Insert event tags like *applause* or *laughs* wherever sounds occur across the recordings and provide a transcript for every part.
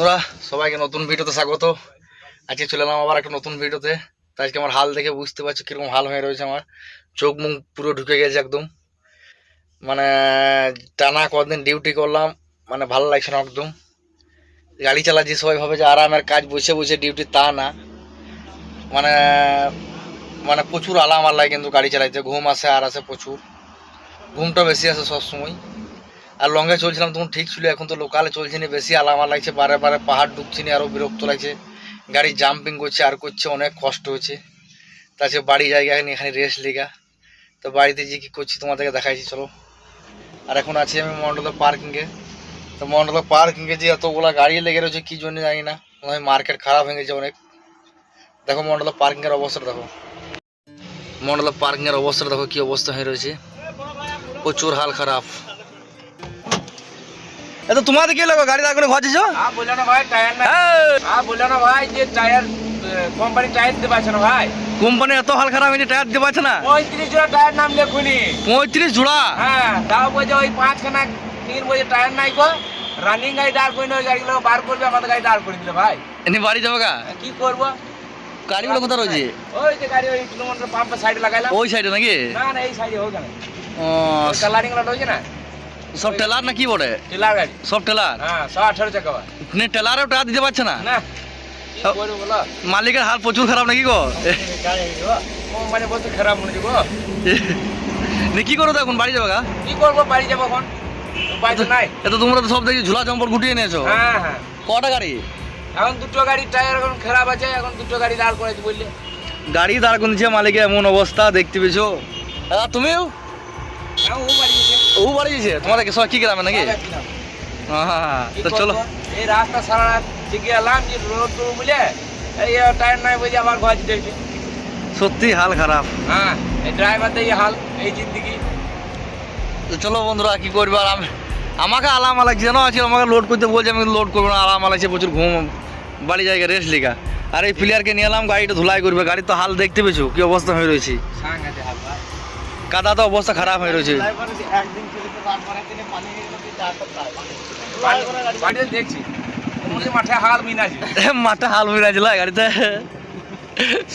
বন্ধুরা, সবাইকে নতুন ভিডিওতে স্বাগত। আজকে চলে এলাম আবার একটা নতুন ভিডিওতে। তো আজকে আমার হাল দেখে বুঝতে পারছ কীরকম হাল হয়ে রয়েছে আমার। চোখ মুখ পুরো ঢুকে গেছে একদম। মানে টানা কদিন ডিউটি করলাম মানে ভালো লাগছে না একদম। গাড়ি চালাচ্ছি, সবাই ভাবে যে আরামের কাজ বসে বসে ডিউটি তা না। মানে মানে প্রচুর আলাম আল্লাহ কিন্তু গাড়ি চালাইতে। ঘুম আসে আর আসে প্রচুর। ঘুমটা বেশি আসে সবসময়। আর লঙ্গে চলছিলাম, তখন ঠিক ছিল, এখন তো লোকালে চলছে না, বেশি আলামা লাগছে, বারে বারে পাহাড় ঢুকছি না আরও বিরক্ত লাগছে। গাড়ি জাম্পিং করছে, আর করছে, অনেক কষ্ট হচ্ছে। তাছাড়া বাড়ি জায়গা এখানে এখানে রেস্ট লিগা। তো বাড়িতে যে কী করছি, তোমাদেরকে দেখাইছি, চলো। আর এখন আছি আমি মন্ডল পার্কিংয়ে তো মন্ডল পার্কিংয়ে যে এতগুলো গাড়ি লেগে রয়েছে, কী জন্য জানি না। হয় মার্কেট খারাপ হয়ে গেছে অনেক। দেখো মন্ডল পার্কিংয়ের অবস্থা, দেখো। মন্ডল পার্কিংয়ের অবস্থা, দেখো কী অবস্থা হয়ে রয়েছে। প্রচুর হাল খারাপ। এ তো তোমাদের কি লাগো গাড়ি করে ঘর যাচ্ছ হ্যাঁ বলল না ভাই টায়ার না হ্যাঁ। বলল না ভাই যে টায়ার কোম্পানি টায়ার দিতে পারছে না ভাই। কোম্পানি এত হাল খারাপ হয়েছে টায়ার দিতে পারছে না। পঁয়ত্রিশ জোড়া টায়ার নাম লেখুনি। পঁয়ত্রিশ জোড়া? হ্যাঁ তাও বলছে ওই পাঁচখানা তিন বজে টায়ার নাই গো। রানিং গাড়ি দাঁড় করে ওই গাড়িগুলো বার করবে আমাদের গাড়ি দাঁড় করে দিলে ভাই। এনে বাড়ি যাব গা? কি করব? গাড়িগুলো কোথায় রয়েছে? ওই যে গাড়ি ওই কিলোমিটার পাম্পের সাইডে লাগাইলাম। ওই সাইডে নাকি? না না এই সাইডে হোক না ও, কালারিংগুলো রয়েছে না? সব টেলার না কি বলে টিলার গাড়ি। সব টেলার? হ্যাঁ শো আঠারো চাকা ভাই নে টেলারেও টাকা দিতে পারছে না? না মালিকের হাল প্রচুর খারাপ নাকি গো? কোম্পানি বলতে খারাপ মনে গো? কি করো এখন বাড়ি যাব কি করব? বাড়ি যাব এখন। এত তোমরা তো সব দেখি ঝুলা চম্পল গুটিয়ে নিয়েছো। হ্যাঁ হ্যাঁ। কটা গাড়ি? এখন দুটো গাড়ির টায়ার এখন খারাপ আছে এখন দুটো গাড়ি দাঁড় করেছি বললে গাড়ি দাঁড় করেছে মালিকের এমন অবস্থা দেখতে পেয়েছ? দাদা তুমিও? হ্যাঁ ও বাড়ি গেছে? তোমাদের কি সব কি গ্রামে নাকি? হ্যাঁ তো চলো। এই রাস্তা সারা এলাম যে রোড এই টায়ার নাই বুঝে ঘর যেতে সত্যি হাল খারাপ। হ্যাঁ এই হাল এই জিন্দিগি। তো চলো বন্ধুরা কি করবে আর আমি আমাকে আলামা লাগছে জানো আছে আমাকে লোড করতে বলছে আমি লোড করব না আলামা লাগছে প্রচুর ঘুম বাড়ি জায়গা রেস্ট লিখা। আর এই প্লেয়ারকে নিয়ে এলাম গাড়িটা ধুলাই করবে গাড়ি তো হাল দেখতে পেয়েছ কি অবস্থা হয়ে রয়েছে? কাদা তো অবস্থা খারাপ হয়ে রয়েছে। দেখছি। মাঠে হাল মিন আছে মাথা হাল হয়ে গাড়িতে।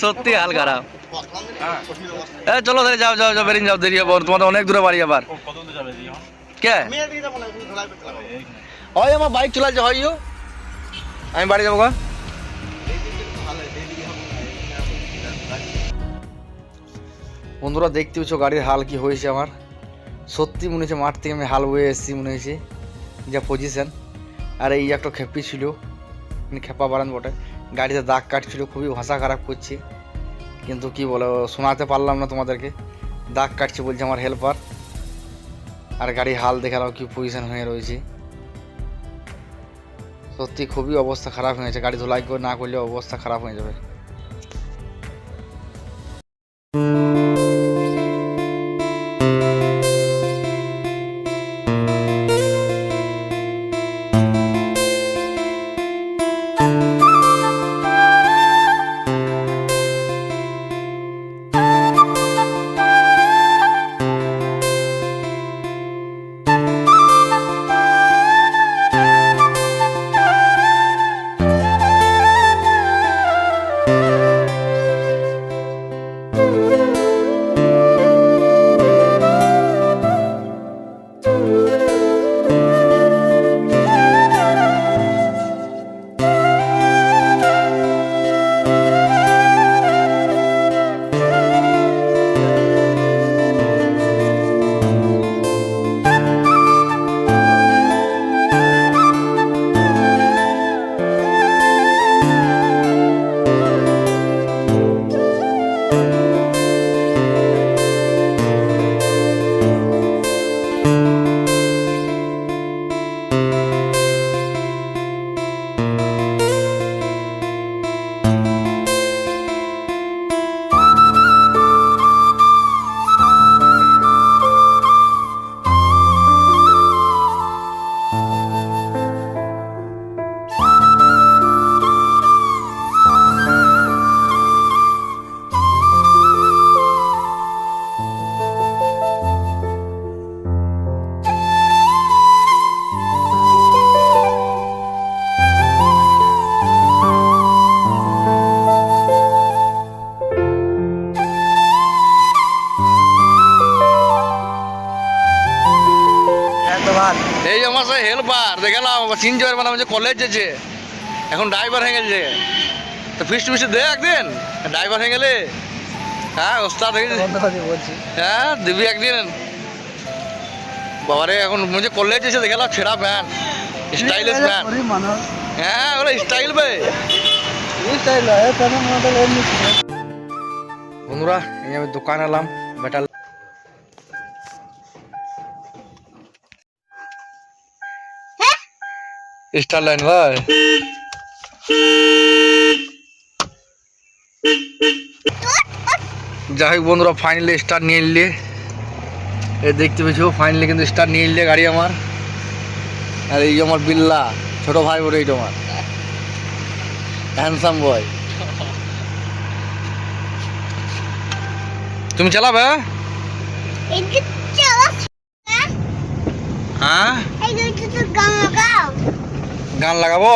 সত্যি হাল খারাপ। হ্যাঁ। চলো তাহলে যাও যাও যাও বেরিয়ে যাও দেরি হবে। তোমাদের অনেক দূরে বাড়ি আবার। কে? হয় আমার বাইক চলাচ্ছে হয়ও আমি বাড়ি যাব গা। বন্ধুরা দেখতে পাচ্ছ গাড়ির হাল কি হয়েছে আমার? সত্যি মনে হচ্ছে মাঠ থেকে আমি হাল বয়ে এসেছি, মনে হয়েছে যা পজিশন আর এই একটা খেপি ছিল মানে খেপা বাড়ান বটে। গাড়িতে দাগ কাটছিল, খুবই ভাষা খারাপ করছে। কিন্তু কি বলো, শোনাতে পারলাম না তোমাদেরকে। দাগ কাটছে বলছে আমার হেল্পার আর গাড়ি হাল দেখালাম কি পজিশন হয়ে রয়েছে। সত্যি খুবই অবস্থা খারাপ হয়েছে গাড়ি ধোলাই করে না করলে অবস্থা খারাপ হয়ে যাবে। যে কলেজ যেছে এখন ড্রাইভার হয়ে গেছে। তো ফিস্ট ফিস্ট দে একদিন ড্রাইভার হয়ে গেলে। হ্যাঁ ওস্তাদ হয়ে হ্যাঁ দিবি একদিন। বাবারে এখন মুঝে কলেজ এসে দেখলাম ছেঁড়া প্যান্ট স্টাইলিশ প্যান্ট হ্যাঁ ওগুলো স্টাইল বে। এই স্টাইল তেমন মডেল এমনি বন্ধুরা এই আমি দোকান এলাম মেটাল স্টার লাইন ভাই যাই হোক বন্ধুরা ফাইনালি স্টার নিয়ে নিলে। এই দেখতে পেয়েছ ফাইনালি কিন্তু স্টার নিয়ে নিলে গাড়ি আমার। আর এই আমার বিল্লা ছোট ভাই বলে এইটা আমার। হ্যান্ডসাম বয় তুমি চালাবে? হ্যাঁ? গান লাগাবো?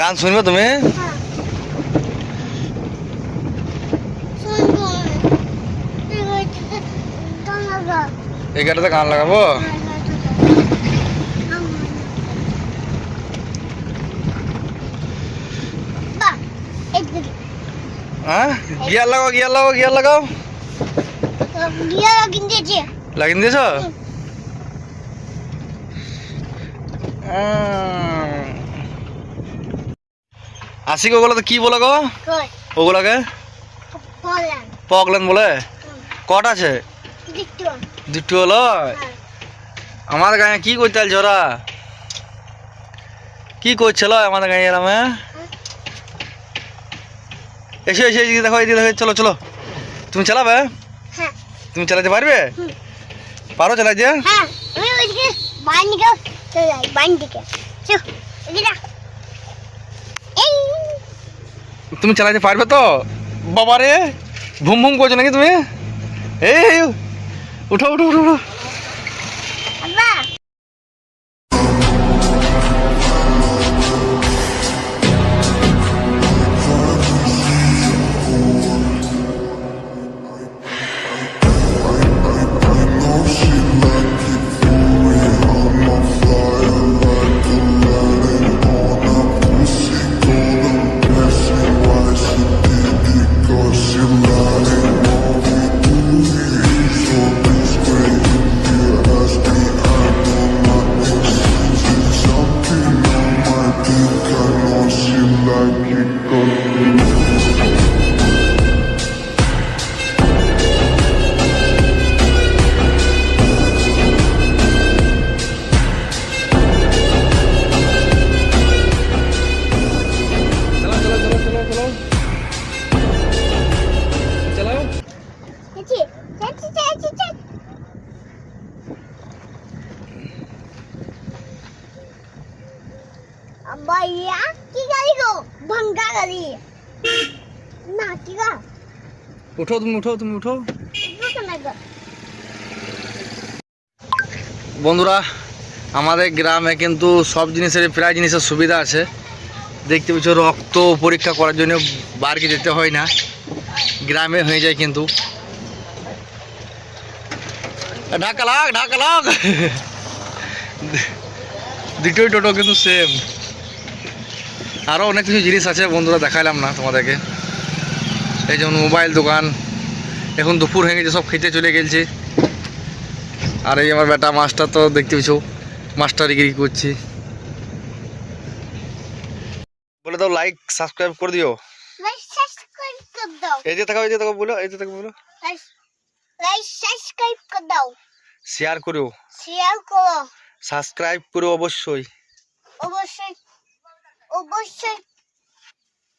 গান শুনবে তুমি? এই গাড়িতে গান লাগাবো? হ্যাঁ? গিয়ার লাগাও গিয়ার লাগাও গিয়ার লাগাও। লাগিয়ে দিয়েছ। আশিক ওগুলোতে কি বলে গো? ওগুলোকে? পকলেন বলে? কট আছে? দুটো। হলো? আমাদের গায়ে কি করতে চাইছ ওরা কি করছিল আমাদের গায়ে এরাম এসো এসো এদিকে দেখো এদিকে দেখো চলো চলো। তুমি চালাবে? তুমি চালাতে পারবে? পারো চালাতে হ্যাঁ। আমি ওইদিকে বাইন দিকে চলে যাই বাইন দিকে চল এদিকে এই তুমি চালাতে পারবে তো বাবারে ভুম ভুম করছ নাকি তুমি এই উঠো উঠো উঠো উঠো তুমি উঠো তুমি উঠো। বন্ধুরা, আমাদের গ্রামে কিন্তু সব জিনিসের, প্রায় জিনিসের সুবিধা আছে। দেখতে পাচ্ছ, রক্ত পরীক্ষা করার জন্য বারকে যেতে হয় না। গ্রামে হয়ে যায় কিন্তু। ঢাকা লাগ ঢাকা লাগ। দুটোই টোটো কিন্তু সেম আরও অনেক কিছু জিনিস আছে, বন্ধুরা, দেখাইলাম না তোমাদেরকে। এই যেমন মোবাইল দোকান। এখন দুপুর হয়ে গেছে সব খেতে চলে গেছে। আর এই আমার বেটা মাস্টার তো দেখতে পেছো মাস্টারিগিরি করছি। বলে দাও লাইক সাবস্ক্রাইব করে দিও। এই যে থাকো এই যে থাকো বলো এই যে থাকো বলো। লাইক লাইক সাবস্ক্রাইব কর দাও। শেয়ার করো। শেয়ার করো। সাবস্ক্রাইব করো অবশ্যই। অবশ্যই অবশ্যই।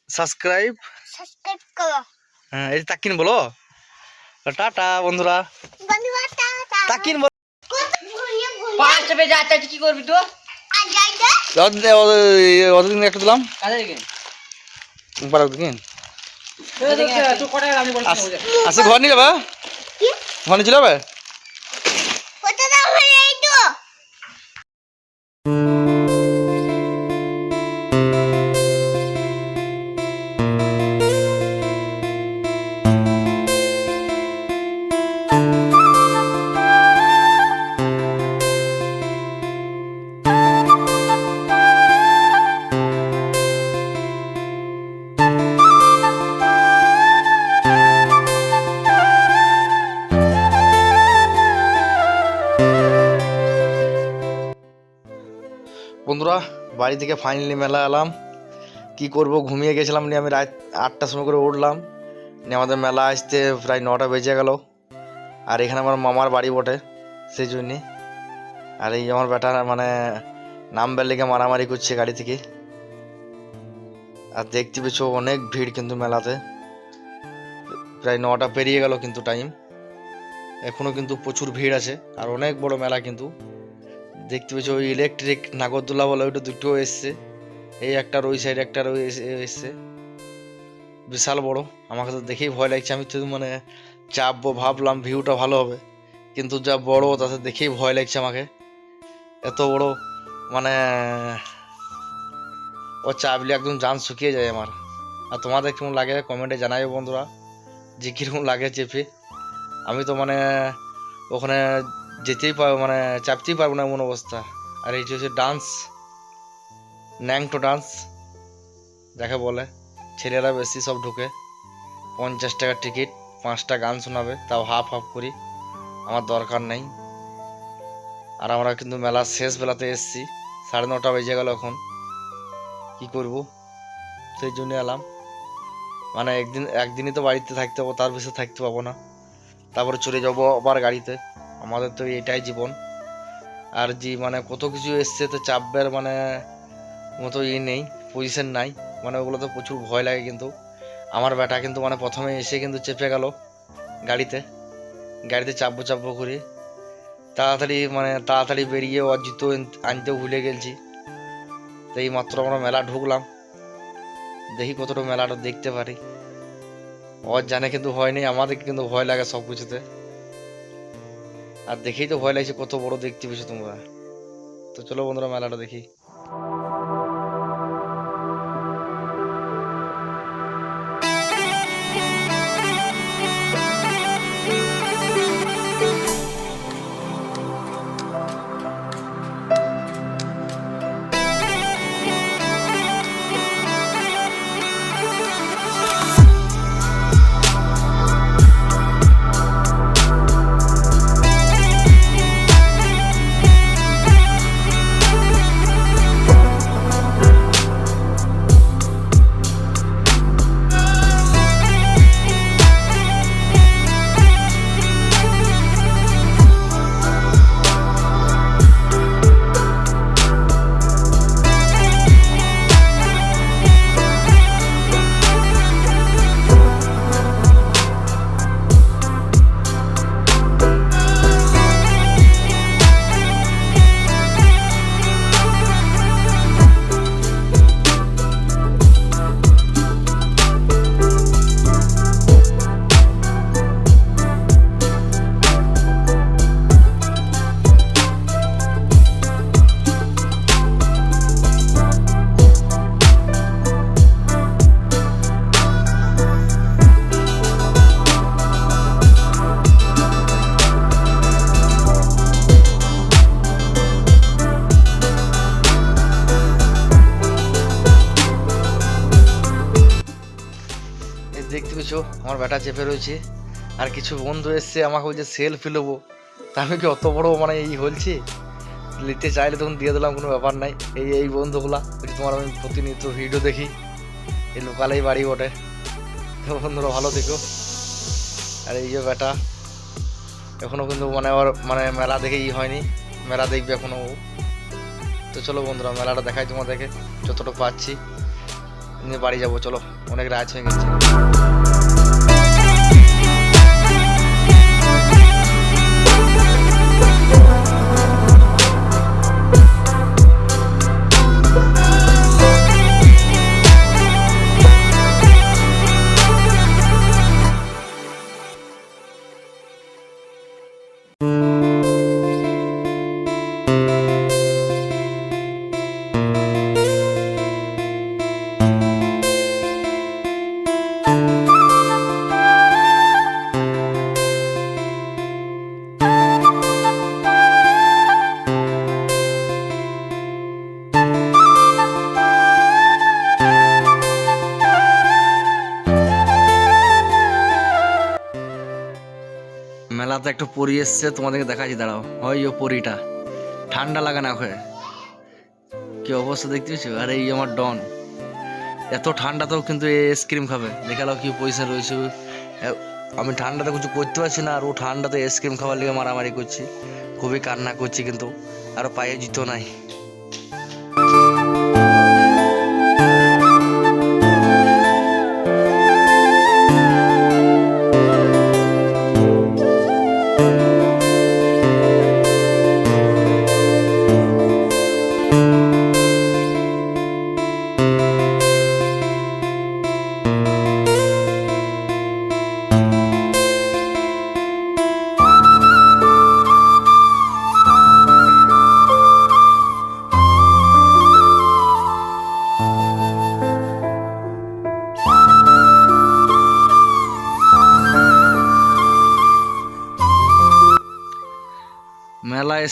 সাবস্ক্রাইব সাবস্ক্রাইব করো। হ্যাঁ এই তাকিন বলো। টাটা বন্ধুরা। তাকিন পাঁচটা বেজে আটটা কি করবি তো? অতদিন একটা দিলাম। আসে ঘর নিয়ে যাবে? ঘর নিয়ে চলে যাবে? ফাইনালি মেলা এলাম। কি করব? ঘুমিয়ে গেছিলাম নিয়ে আমি রাত আটটার সময় করে উঠলাম। নিয়ে আমাদের মেলা আসতে প্রায় নটা বেজে গেল। আর এখানে আমার মামার বাড়ি বটে, সেই জন্যে। আর এই আমার বেটা মানে নাম্বার লেগে মারামারি করছে গাড়ি থেকে। আর দেখতে পেছো অনেক ভিড় কিন্তু মেলাতে। প্রায় নটা পেরিয়ে গেল কিন্তু টাইম এখনও কিন্তু প্রচুর ভিড় আছে। আর অনেক বড় মেলা কিন্তু। দেখতে পেছো ওই ইলেকট্রিক নাগরদোলা বলে ওইটা দুটো এসছে। এই একটা ওই সাইড একটা ওই এস- এসছে। বিশাল বড়, আমাকে তো দেখেই ভয় লাগছে। আমি তো মানে চাপবো, ভাবলাম ভিউটা ভালো হবে। কিন্তু যা বড়, তাতে দেখেই ভয় লাগছে আমাকে। এত বড় মানে ও চাপলে একদম জান শুকিয়ে যায় আমার। আর তোমাদের কেমন লাগে কমেন্টে জানাবে বন্ধুরা। যে কীরকম লাগে চেপে। আমি তো মানে ওখানে যেতেই পারব মানে চাপতেই পারব না এমন অবস্থা। আর এই যে হচ্ছে ডান্স ন্যাংটো ডান্স যাকে বলে। ছেলেরা বেশি সব ঢুকে। পঞ্চাশ টাকার টিকিট পাঁচটা গান শোনাবে। তাও হাফ হাফ করি। আমার দরকার নেই। আর আমরা কিন্তু মেলার শেষ বেলাতে এসেছি। সাড়ে নটা বেজে গেল এখন। কি করব? সেই জন্য এলাম। মানে একদিন, একদিনই তো বাড়িতে থাকতে হব, তার বেশি থাকতে পাবো না। তারপরে চলে যাব আবার গাড়িতে। আমাদের তো এটাই জীবন। আর যে মানে কত কিছু এসছে তো চাপবের মানে মতো ই নেই পজিশন নাই। মানে ওগুলো তো প্রচুর ভয় লাগে কিন্তু। আমার ব্যাটা কিন্তু মানে প্রথমে এসে কিন্তু চেপে গেল গাড়িতে। গাড়িতে চাপবো চাপবো করে। তাড়াতাড়ি মানে তাড়াতাড়ি বেরিয়ে ওর জুতো আনতেও ভুলে গেছি তো এই মাত্র আমরা মেলা ঢুকলাম। দেখি কতটা মেলাটা দেখতে পারি। ওর জানে কিন্তু ভয় নেই, আমাদের কিন্তু ভয় লাগে সব কিছুতে আর দেখেই তো ভয় লাগছে, কত বড় দেখতে পেয়েছ তোমরা। তো চলো বন্ধুরা, মেলাটা দেখি। বেটা চেপে রয়েছে। আর কিছু বন্ধু এসছে আমাকে বলছে সেলফি নেব। তা আমি কি অত বড় মানে এই বলছি? নিতে চাইলে তখন দিয়ে দিলাম, কোনো ব্যাপার নাই। এই এই বন্ধুগুলা বলছি তোমার আমি প্রতিনিয়ত ভিডিও দেখি। এই লোকালেই বাড়ি ওঠে তো বন্ধুরা, ভালো থেকো। আর এই যে বেটা এখনও কিন্তু মানে আবার মানে মেলা দেখে ই হয়নি। মেলা দেখবে এখনও ও। তো চলো বন্ধুরা, মেলাটা দেখাই তোমাদেরকে যতটা পাচ্ছি। নিয়ে বাড়ি যাব, চলো। অনেক রাত হয়ে গেছে। মেলাতে একটা পরি এসছে, তোমাদেরকে দেখাচ্ছি, দাঁড়াও। হয় ও পরিটা। ঠান্ডা লাগে না ওখানে কি অবস্থা দেখতে পাচ্ছ? আরে এই আমার ডন। এত ঠান্ডাতেও কিন্তু এই আইসক্রিম খাবে। দেখাল কি পয়সা রয়েছে। আমি ঠান্ডাতে কিছু করতে পারছি না, আর ও ঠান্ডাতে আইসক্রিম খাবার লিগে মারামারি করছি। খুবই কান্না করছি কিন্তু। আর পায়ে জুতো নাই।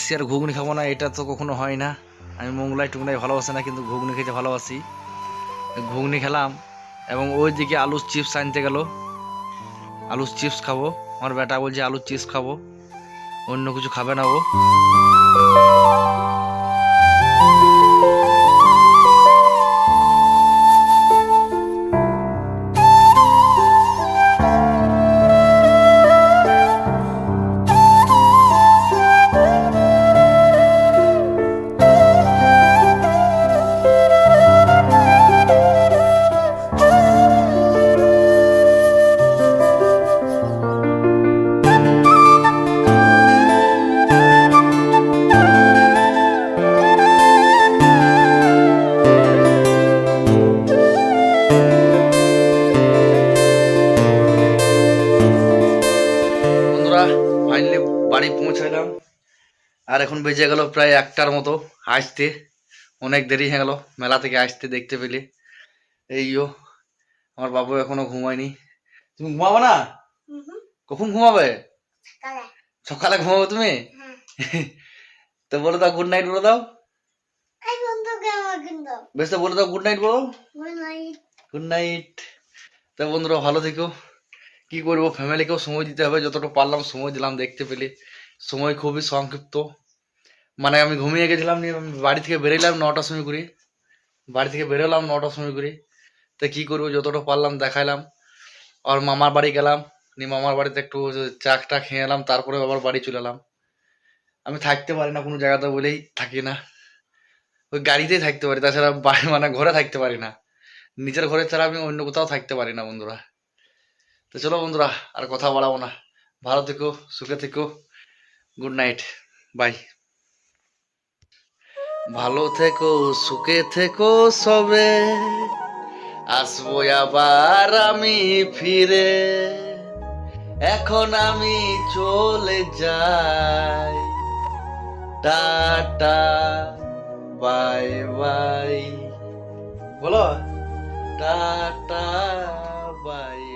মেলা আর ঘুগনি খাব না, এটা তো কখনো হয় না। আমি মোংলাই টুকলাই ভালোবাসি না, কিন্তু ঘুগনি খেতে ভালোবাসি। ঘুগনি খেলাম, এবং ওই দিকে আলুর চিপস আনতে গেল। আলুর চিপস খাব, আমার বেটা বলছে আলুর চিপস খাব, অন্য কিছু খাবে না ও। বেজে গেল প্রায় একটার মতো আসতে। অনেক দেরি হয়ে গেল মেলা থেকে আসতে দেখতে পেলে। এইও আমার বাবু এখনও ঘুমায়নি। তুমি ঘুমাবো না? কখন ঘুমাবে? সকালে। ঘুমাবো তুমি? হ্যাঁ। *laughs* তো বলে দাও গুড নাইট বলে দাও। বেশ তো বলে দাও গুড নাইট বলো। গুড নাইট গুড নাইট তো বন্ধুরা ভালো থেকো। কি করব ফ্যামিলিকেও সময় দিতে হবে। যতটা পারলাম সময় দিলাম দেখতে পেলে। সময় খুবই সংক্ষিপ্ত। মানে আমি ঘুমিয়ে গেছিলাম, নিয়ে বাড়ি থেকে বেরোলাম নটার সময় করে। বাড়ি থেকে বেরোলাম নটার সময় করে। তো কি করব, যতটা পারলাম দেখাইলাম। আর মামার বাড়ি গেলাম, নিয়ে মামার বাড়িতে একটু চাকটা খেয়ে এলাম তারপরে আবার বাড়ি চলে এলাম। আমি থাকতে পারি না কোনো জায়গাতে বলেই থাকি না। ওই গাড়িতেই থাকতে পারি, তাছাড়া বাড়ি মানে ঘরে থাকতে পারি না। নিজের ঘরে ছাড়া আমি অন্য কোথাও থাকতে পারি না বন্ধুরা। তো চলো বন্ধুরা, আর কথা বাড়াবো না। ভালো থেকো, সুখে থেকো। Good night, bye. ভালো থেকো, সুখে থেকো সবে। আসব আবার আমি ফিরে। এখন আমি চলে যাই। Tata, bye bye. বলো? Tata, bye.